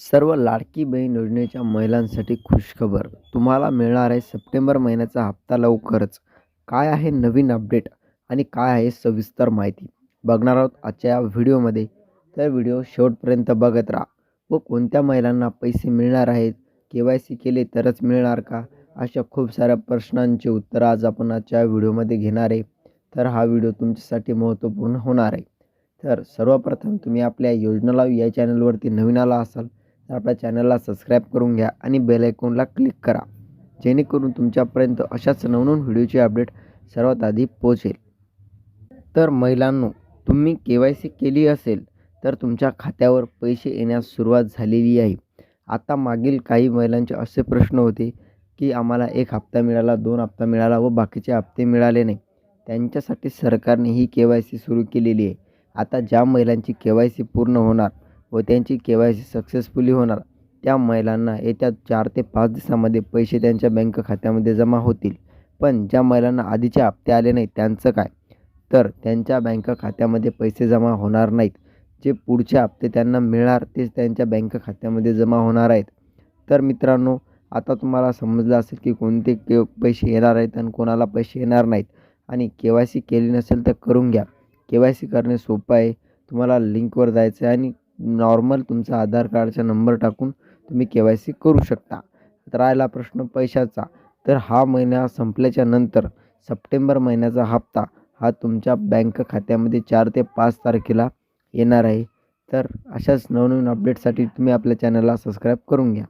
सर्व लाडकी बहीण योजनेच्या महिलांसाठी खुशखबर. तुम्हाला मिळणार आहे सप्टेंबर महिन्याचा हप्ता लवकरच. काय आहे नवीन अपडेट आणि काय आहे सविस्तर माहिती? बघणार आहोत आजच्या या व्हिडिओमध्ये. तर व्हिडिओ शेवटपर्यंत बघत राहा. व कोणत्या महिलांना पैसे मिळणार आहेत? के वाय सी केले तरच मिळणार का? अशा खूप साऱ्या प्रश्नांची उत्तरं आज आपण आजच्या व्हिडिओमध्ये घेणार आहे. तर हा व्हिडिओ तुमच्यासाठी महत्त्वपूर्ण होणार आहे. तर सर्वप्रथम तुम्ही आपल्या योजना या चॅनलवरती नवीन आला असाल तर आपल्या चॅनलला सबस्क्राईब करून घ्या आणि बेल आयकॉनला क्लिक करा. जेणेकरून तुमच्यापर्यंत अशाच नवनवीन व्हिडिओचे अपडेट सर्वात आधी पोहोचेल. तर महिलांनो तुम्ही के वाय सी केली असेल तर तुमच्या खात्यावर पैसे येण्यास सुरुवात झालेली आहे. आता मागील काही महिलांचे असे प्रश्न होते की आम्हाला एक हप्ता मिळाला दोन हप्ता मिळाला व बाकीचे हप्ते मिळाले नाही. त्यांच्यासाठी सरकारने ही के वाय सी सुरू केलेली आहे. आता ज्या महिलांची के वाय सी पूर्ण होणार व त्यांची के वाय सी सक्सेसफुली होणार. त्या महिलांना येत्या चार ते पाच दिवसामध्ये पैसे त्यांच्या बँक खात्यामध्ये जमा होतील. पण ज्या महिलांना आधीचे हप्ते आले नाहीत त्यांचं काय? तर त्यांच्या बँक खात्यामध्ये पैसे जमा होणार नाहीत. जे पुढचे हप्ते त्यांना मिळणार तेच त्यांच्या बँक खात्यामध्ये जमा होणार आहेत. तर मित्रांनो आता तुम्हाला समजलं असेल की कोणते के पैसे येणार आहेत आणि कोणाला पैसे येणार नाहीत. आणि के वाय सी केली नसेल तर करून घ्या. के वाय सी करणे सोपं आहे. तुम्हाला लिंकवर जायचं आहे आणि नॉर्मल तुमचा आधार कार्डचा नंबर टाकून तुम्ही के वाय सी करू शकता. तर राहिला प्रश्न पैशाचा. तर हा महिना संपल्याच्या नंतर सप्टेंबर महिन्याचा हप्ता हा तुमच्या बँक खात्यामध्ये चार ते पाच तारखेला येणार आहे. तर अशाच नवनवीन अपडेटसाठी तुम्ही आपल्या चॅनलला सबस्क्राईब करून घ्या.